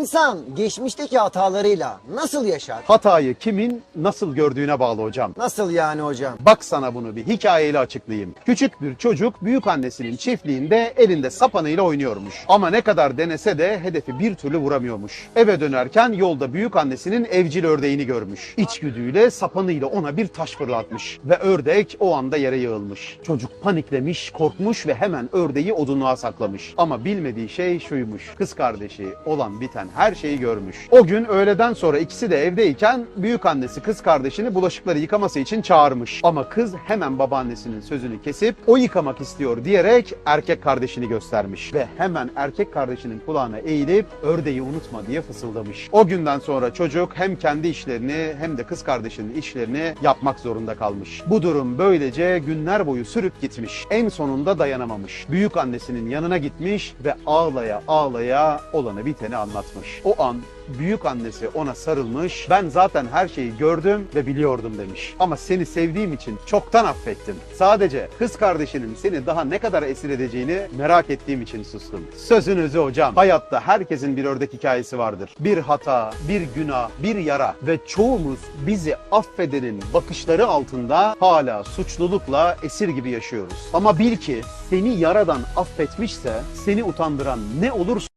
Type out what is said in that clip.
İnsan geçmişteki hatalarıyla nasıl yaşar? Hatayı kimin nasıl gördüğüne bağlı hocam. Nasıl yani hocam? Bak sana bunu bir hikayeyle açıklayayım. Küçük bir çocuk büyük annesinin çiftliğinde elinde sapanıyla oynuyormuş. Ama ne kadar denese de hedefi bir türlü vuramıyormuş. Eve dönerken yolda büyük annesinin evcil ördeğini görmüş. İçgüdüyle sapanıyla ona bir taş fırlatmış ve ördek o anda yere yığılmış. Çocuk paniklemiş, korkmuş ve hemen ördeği odunluğa saklamış. Ama bilmediği şey şuymuş. Kız kardeşi olan biten her şeyi görmüş. O gün öğleden sonra ikisi de evdeyken büyük annesi kız kardeşini bulaşıkları yıkaması için çağırmış. Ama kız hemen babaannesinin sözünü kesip o yıkamak istiyor diyerek erkek kardeşini göstermiş. Ve hemen erkek kardeşinin kulağına eğilip ördeği unutma diye fısıldamış. O günden sonra çocuk hem kendi işlerini hem de kız kardeşinin işlerini yapmak zorunda kalmış. Bu durum böylece günler boyu sürüp gitmiş. En sonunda dayanamamış. Büyük annesinin yanına gitmiş ve ağlaya ağlaya olanı biteni anlatmış. O an büyük annesi ona sarılmış. Ben zaten her şeyi gördüm ve biliyordum demiş. Ama seni sevdiğim için çoktan affettim. Sadece kız kardeşinin seni daha ne kadar esir edeceğini merak ettiğim için sustum. Sözün özü hocam. Hayatta herkesin bir ördek hikayesi vardır. Bir hata, bir günah, bir yara ve çoğumuz bizi affedenin bakışları altında hala suçlulukla esir gibi yaşıyoruz. Ama bil ki seni yaradan affetmişse seni utandıran ne olursa